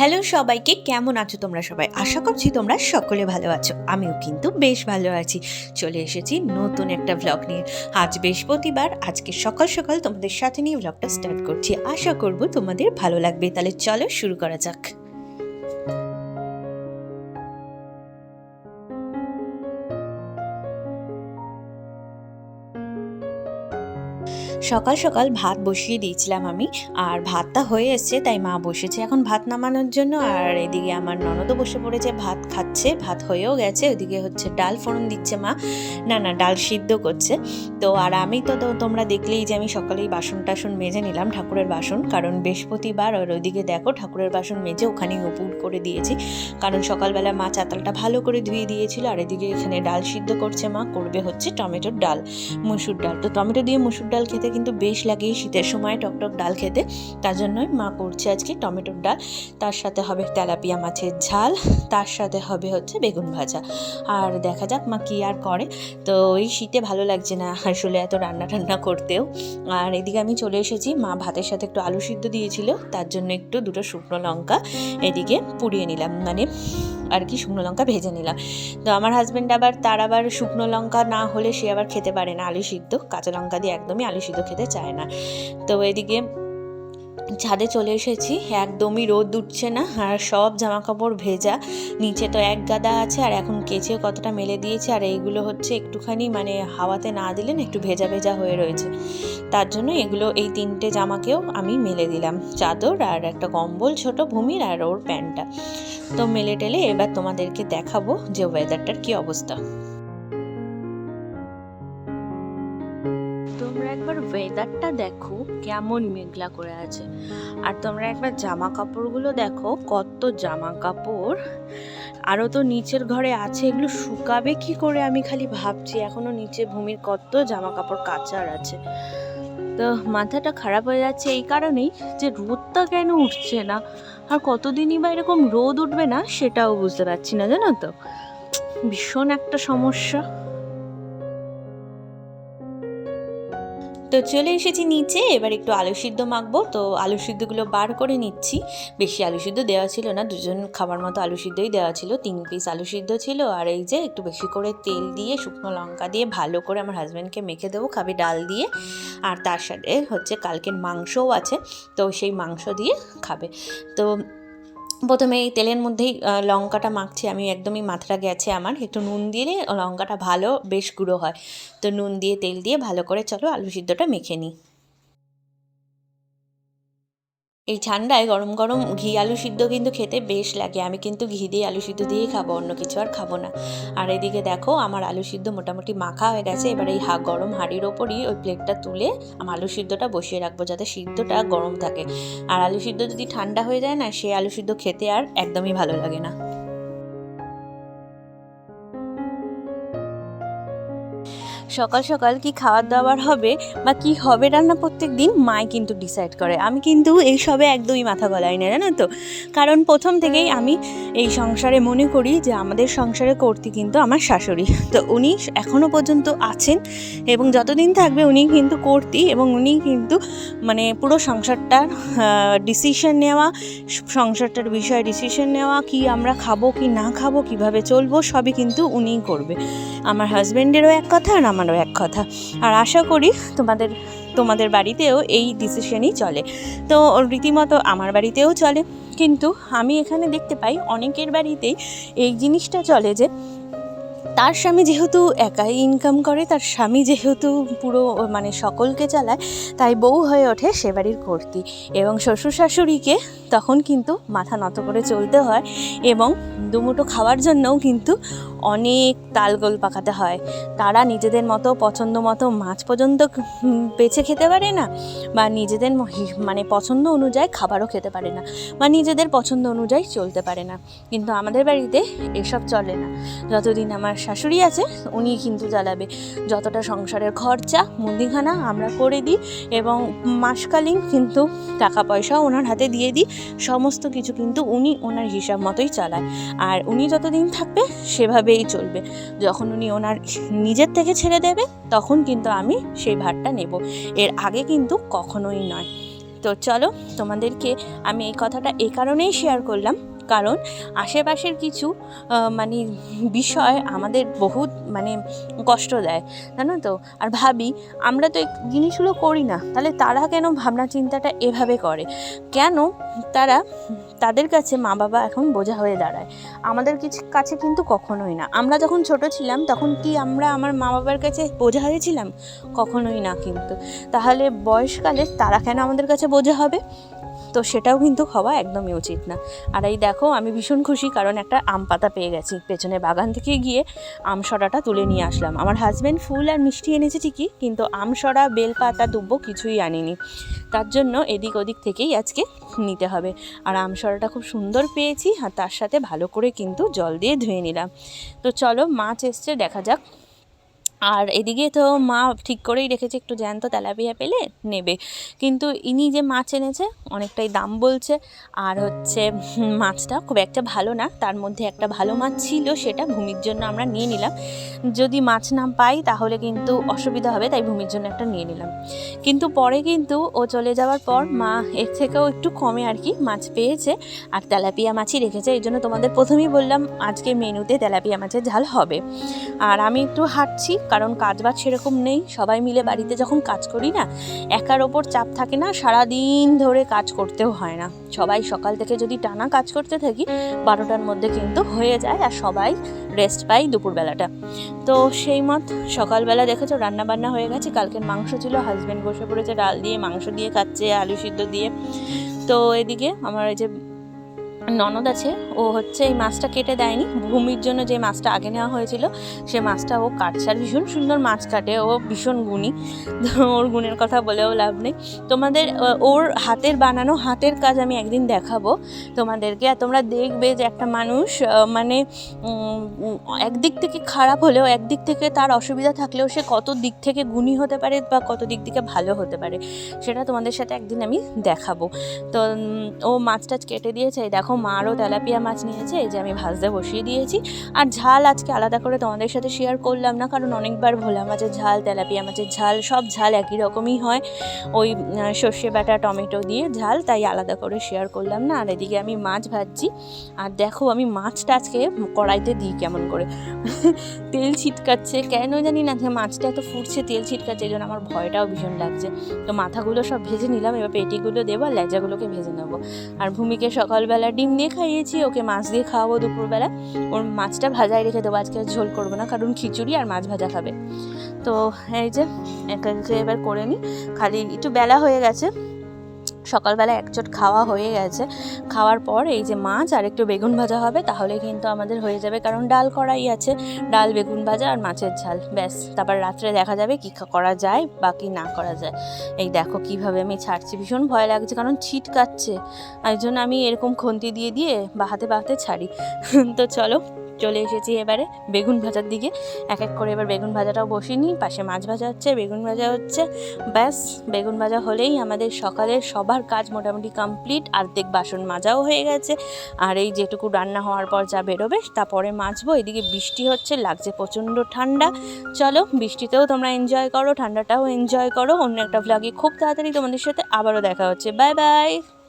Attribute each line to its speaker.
Speaker 1: Hello সবাইকে, কেমন আছো তোমরা সবাই? আশা করছি তোমরা সকলে ভালো আছো। আমিও কিন্তু বেশ ভালো আছি। চলে এসেছি নতুন একটা ব্লগ নিয়ে। আজ বৃহস্পতিবার, আজকে সকাল সকাল তোমাদের সাথে নিয়ে ব্লগটা স্টার্ট করছি। আশা করব তোমাদের ভালো লাগবে। তাহলে চলো শুরু করা যাক। সকাল সকাল ভাত বসিয়ে দিয়েছিলাম আমি, আর ভাতটা হয়ে এসছে, তাই মা বসেছে এখন ভাত নামানোর জন্য, আর এদিকে আমার ননদও বসে পড়েছে, ভাত খাচ্ছে, ভাত হয়েও গেছে, ওদিকে হচ্ছে ডাল ফোড়ন দিচ্ছে মা, না না, ডাল সিদ্ধ করছে। তো, আর আমি তো তোমরা দেখলেই যে আমি সকালেই বাসন টাসন মেজে নিলাম ঠাকুরের বাসন, কারণ বৃহস্পতিবার, আর ওইদিকে দেখো ঠাকুরের বাসন মেজে ওখানেই উপুর করে দিয়েছি, কারণ সকালবেলা মা চাতালটা ভালো করে ধুয়ে দিয়েছিল, আর এদিকে এখানে ডাল সিদ্ধ করছে মা, করবে হচ্ছে টমেটোর ডাল, মুসুর ডাল। তো টমেটো দিয়ে মুসুর ডাল খেতে কিন্তু বেশ লাগে এই শীতের সময় টকটক ডাল খেতে। তার জন্যই মা করছে আজকে টমেটোর ডাল। তার সাথে হবে তেলাপিয়া মাছের ঝাল। তার সাথে হবে হচ্ছে বেগুন ভাজা। আর দেখা যাক মা কী আর করে। তো এই শীতে ভালো লাগছে না আসলে এত রান্না টান্না করতেও। আর এদিকে আমি চলে এসেছি। মা ভাতের সাথে একটু আলু সিদ্ধ দিয়েছিল। তার জন্য একটু দুটো শুকনো লঙ্কা এদিকে পুড়িয়ে নিলাম। মানে আর কি শুকনো লঙ্কা ভেজে নিলাম। তো আমার হাজব্যান্ড আবার, তার আবার শুকনো লঙ্কা না হলে সে আবার খেতে পারে না। আলু সিদ্ধ, কাঁচা লঙ্কা দিয়ে একদমই আলু সিদ্ধ খেতে চায় না। তো এদিকে ছাদে চলে এসেছি। একদমই রোদ উঠছে না, আর সব জামা কাপড় ভেজা। নিচে তো এক গাদা আছে, আর এখন কেচে কতটা মেলে দিয়েছে, আর এইগুলো হচ্ছে একটুখানি মানে হাওয়াতে না দিলেন একটু ভেজা ভেজা হয়ে রয়েছে। তার জন্য এগুলো, এই তিনটে জামাকেও আমি মেলে দিলাম। চাদর আর একটা কম্বল, ছোট ভূমির আর ওর প্যান্টটা। তো মেলে টেলে এবার তোমাদেরকে দেখাবো যে ওয়েদারটার কি অবস্থা। তোমরা একবার ওয়েদারটা দেখো। কেমন মেঘলা করে আছে। আর তোমরা একবার জামা কাপড়গুলো দেখো, কত জামা কাপড়। আরও তো নিচের ঘরে আছে, এগুলো শুকাবে কি করে আমি খালি ভাবছি। এখনও নিচে ভূমির কত জামা কাপড় কাচার আছে। তো মাথাটা খারাপ হয়ে যাচ্ছে এই কারণেই যে রোদটা কেন উঠছে না। আর কতদিনই বা এরকম রোদ উঠবে না, সেটাও বুঝতে পারছি না, জানো তো? ভীষণ একটা সমস্যা। তো চলে এসেছি নিচে, এবার একটু আলু সিদ্ধ মাখবো। তো আলু সিদ্ধগুলো বার করে নিচ্ছি। বেশি আলু সিদ্ধ দেওয়া ছিল না, দুজন খাবার মতো আলু সিদ্ধই দেওয়া ছিল। তিন পিস আলু সিদ্ধ ছিল, আর এই যে একটু বেশি করে তেল দিয়ে, শুকনো লঙ্কা দিয়ে ভালো করে আমার হাজব্যান্ডকে মেখে দেবো খাবে ডাল দিয়ে। আর তার সাথে হচ্ছে কালকের মাংসও আছে, তো সেই মাংস দিয়ে খাবে। তো প্রথমে এই তেলের মধ্যেই লঙ্কাটা মাখছি আমি একদমই মাথাটা গেছে আমার, একটু নুন দিলে লঙ্কাটা ভালো, বেশ গুঁড়ো হয়। তো নুন দিয়ে, তেল দিয়ে ভালো করে চলো আলু সিদ্ধটা মেখে নিই। এই ঠান্ডায় গরম গরম ঘি আলু সিদ্ধ কিন্তু খেতে বেশ লাগে। আমি কিন্তু ঘি দিয়ে আলু সিদ্ধ দিয়েই খাব, অন্য কিছু আর খাব না। আর এদিকে দেখো, আমার আলু সিদ্ধ মোটামুটি মাখা হয়ে গেছে। এবার এই হা, গরম হাঁড়ির ওপরই ওই প্লেটটা তুলে আমার আলু সিদ্ধটা বসিয়ে রাখব যাতে সিদ্ধটা গরম থাকে। আর আলু সিদ্ধ যদি ঠান্ডা হয়ে যায় না, সে আলু সিদ্ধ খেতে আর একদমই ভালো লাগে না। সকাল সকাল কি খাবার দাবার হবে বা কি হবে রান্না প্রত্যেক দিন, মাই কিন্তু ডিসাইড করে। আমি কিন্তু এই সবে একদমই মাথা গলাই না জানো তো? কারণ প্রথম থেকেই আমি এই সংসারে মনে করি যে আমাদের সংসারে করতে কিন্তু আমার শাশুড়ি। তো উনি এখনও পর্যন্ত আছেন এবং যতদিন থাকবে উনি কিন্তু কর্তি এবং উনি কিন্তু মানে পুরো সংসারটার ডিসিশন নেওয়া, সংসারটার বিষয়ে ডিসিশন নেওয়া, কি আমরা খাব কি না খাব, কীভাবে চলবো, সবই কিন্তু উনিই করবে। আমার হাজব্যান্ডেরও এক কথা আর আমারও এক কথা। আর আশা করি তোমাদের তোমাদের বাড়িতেও এই ডিসিশনই চলে। তো রীতিমতো আমার বাড়িতেও চলে। কিন্তু আমি এখানে দেখতে পাই অনেকের বাড়িতেই এই জিনিসটা চলে যে, তার স্বামী যেহেতু একাই ইনকাম করে, তার স্বামী যেহেতু পুরো মানে সকলকে চালায়, তাই বউ হয়ে ওঠে সে বাড়ির কর্তি। এবং শ্বশুর শাশুড়িকে তখন কিন্তু মাথা নত করে চলতে হয় এবং দুমুটো খাওয়ার জন্যও কিন্তু অনেক তালগোল পাকাতে হয়। তারা নিজেদের মতো, পছন্দ মতো মাছ পর্যন্ত বেছে খেতে পারে না বা নিজেদের মানে পছন্দ অনুযায়ী খাবারও খেতে পারে না বা নিজেদের পছন্দ অনুযায়ী চলতে পারে না। কিন্তু আমাদের বাড়িতে এসব চলে না। যতদিন আমার শাশুড়ি আছে উনি কিন্তু জ্বালাবে। যতটা সংসারের খরচা, মুদিখানা আমরা করে দিই এবং মাসকালীন কিন্তু টাকা পয়সাও ওনার হাতে দিয়ে দিই। সমস্ত কিছু কিন্তু উনি ওনার হিসাব মতোই চালায়। আর উনি যতদিন থাকবে, সেভাবেই চলবে। যখন উনি ওনার নিজের থেকে ছেড়ে দেবে, তখন কিন্তু আমি সেই ভারটা নেব। এর আগে কিন্তু কখনোই নয়। তো চলো, তোমাদেরকে আমি এই কথাটা এ কারণেই শেয়ার করলাম কারণ আশেপাশের কিছু মানে বিষয় আমাদের বহুত মানে কষ্ট দেয়, জানো তো? আর ভাবি, আমরা তো জিনিসগুলো করি না, তাহলে তারা কেন ভাবনা চিন্তাটা এভাবে করে? কেন তারা, তাদের কাছে মা বাবা এখন বোঝা হয়ে দাঁড়ায়? আমাদের কিছু কাছে কিন্তু কখনোই না। আমরা যখন ছোট ছিলাম, তখন কি আমরা আমার মা বাবার কাছে বোঝা হয়েছিলাম? কখনোই না কিন্তু। তাহলে বয়সকালে তারা কেন আমাদের কাছে বোঝা হবে? তো সেটাও কিন্তু হওয়া একদমই উচিত না। আর এই দেখো, আমি ভীষণ খুশি কারণ একটা আম পাতা পেয়ে গেছি। পেছনে বাগান থেকে গিয়ে আমসরাটা তুলে নিয়ে আসলাম। আমার হাজব্যান্ড ফুল আর মিষ্টি এনেছে ঠিকই, কিন্তু আম আমসরা বেলপাতা দুব্বো কিছুই আনিনি। তার জন্য এদিক ওদিক থেকেই আজকে নিতে হবে। আর আমসরাটা খুব সুন্দর পেয়েছি, আর তার সাথে ভালো করে কিন্তু জল দিয়ে ধুয়ে নিলাম। তো চলো, মাছ এসছে, দেখা যাক আর এদিকে তো মা ঠিক করেই রেখেছে একটু জ্যান্ত তেলাপিয়া পেলে নেবে। কিন্তু ইনি যে মাছ এনেছে, অনেকটাই দাম বলছে। আর হচ্ছে মাছটা খুব একটা ভালো না। তার মধ্যে একটা ভালো মাছ ছিল সেটা ভূমির জন্য আমরা নিয়ে নিলাম। যদি মাছ না পাই তাহলে কিন্তু অসুবিধা হবে, তাই ভূমির জন্য একটা নিয়ে নিলাম। কিন্তু পরে কিন্তু ও চলে যাওয়ার পর মা এর থেকেও একটু কমে আর কি মাছ পেয়েছে। আর তেলাপিয়া মাছই রেখেছে, এই জন্য তোমাদের প্রথমেই বললাম আজকে মেনুতে তেলাপিয়া মাছের ঝাল হবে। আর আমি একটু হাঁটছি কারণ কাজ বাজ সেরকম নেই, সবাই মিলে বাড়িতে যখন কাজ করি না, একার ওপর চাপ থাকে না সারা দিন ধরে কাজ করতেও হয় না। সবাই সকাল থেকে যদি টানা কাজ করতে থাকি, বারোটার মধ্যে কিন্তু হয়ে যায় আর সবাই রেস্ট পাই দুপুরবেলাটা। তো সেই মত সকালবেলা দেখেছ রান্না বান্না হয়ে গেছে, কালকের মাংস ছিল হাজব্যান্ড বসে পড়েছে, ডাল দিয়ে মাংস দিয়ে খাচ্ছে, আলু সিদ্ধ দিয়ে। তো এদিকে আমার এই যে ননদ আছে, ও হচ্ছে এই মাছটা কেটে দেয়নি। ভূমির জন্য যে মাছটা আগে নেওয়া হয়েছিল, সে মাছটা ও কাটছে। আর ভীষণ সুন্দর মাছ কাটে, ও ভীষণ গুণী। ওর গুণের কথা বলেও লাভ নেই। তোমাদের ওর হাতের বানানো হাতের কাজ আমি একদিন দেখাবো তোমাদেরকে। আর তোমরা দেখবে যে একটা মানুষ মানে একদিক থেকে খারাপ হলেও, একদিক থেকে তার অসুবিধা থাকলেও সে কত দিক থেকে গুণী হতে পারে বা কত দিক থেকে ভালো হতে পারে, সেটা তোমাদের সাথে একদিন আমি দেখাবো। তো ও মাছ টাছ কেটে দিয়েছে দেখো মারও তেলাপিয়া মাছ নিয়েছে, এই যে আমি ভাজতে বসিয়ে দিয়েছি। আর ঝাল আজকে আলাদা করে তোমাদের সাথে শেয়ার করলাম না, কারণ অনেকবার ভোলা মাছের ঝাল, তেলাপিয়া মাছের ঝাল, সব ঝাল একই রকমই হয়। ওই সর্ষে বাটা, টমেটো দিয়ে ঝাল, তাই আলাদা করে শেয়ার করলাম না। আর এদিকে আমি মাছ ভাজছি। আর দেখো আমি মাছটা আজকে কড়াইতে দিই কেমন করে। তেল ছিটকাচ্ছে। কেন জানি না যে মাছটা এত ফুটছে, তেল ছিটকাচ্ছে, এই জন্য আমার ভয়টাও ভীষণ লাগছে। তো মাথাগুলো সব ভেজে নিলাম, এবার পেটিগুলো দেবো আর লেজাগুলোকে ভেজে নেব। আর ভূমিকে সকালবেলা ডিম দিয়ে খাইয়েছি, ওকে মাছ দিয়ে খাওয়াবো দুপুরবেলা। ওর মাছটা ভাজায় রেখে দেবো, আজকে ঝোল করব না, কারণ খিচুড়ি আর মাছ ভাজা খাবে। তো এই যে, একে এবার করে নিই খালি একটু বেলা হয়ে গেছে। সকালবেলা একচোট খাওয়া হয়ে গেছে। খাওয়ার পর এই যে মাছ আর একটু বেগুন ভাজা হবে, তাহলে কিন্তু আমাদের হয়ে যাবে। কারণ ডাল করাই আছে, ডাল, বেগুন ভাজা আর মাছের ঝাল, ব্যাস। তারপর রাত্রে দেখা যাবে কী করা যায় বা কী না করা যায়। এই দেখো কীভাবে আমি ছাড়ছি, ভীষণ ভয় লাগছে, কারণ ছিটকাচ্ছে এই জন্য আমি এরকম খন্তি দিয়ে দিয়ে বাহাতে বাহাতে ছাড়ি। তো চলো চলে এসেছি এবারে বেগুন ভাজার দিকে। এক এক করে এবার বেগুন ভাজাটাও বসিয়ে নিই। পাশে মাছ ভাজা হচ্ছে, বেগুন ভাজা হচ্ছে। ব্যাস, বেগুন ভাজা হলেই আমাদের সকালের সবার কাজ মোটামুটি কমপ্লিট আর্ধেক বাসন মাজাও হয়ে গেছে। আর এই যেটুকু রান্না হওয়ার পর যা বেরোবে তারপরে মাজবো। এদিকে বৃষ্টি হচ্ছে, লাগছে প্রচণ্ড ঠান্ডা। চলো, বৃষ্টিতেও তোমরা এনজয় করো, ঠান্ডাটাও এনজয় করো। অন্য একটা ভ্লগে খুব তাড়াতাড়ি তোমাদের সাথে আবারও দেখা হচ্ছে। Bye bye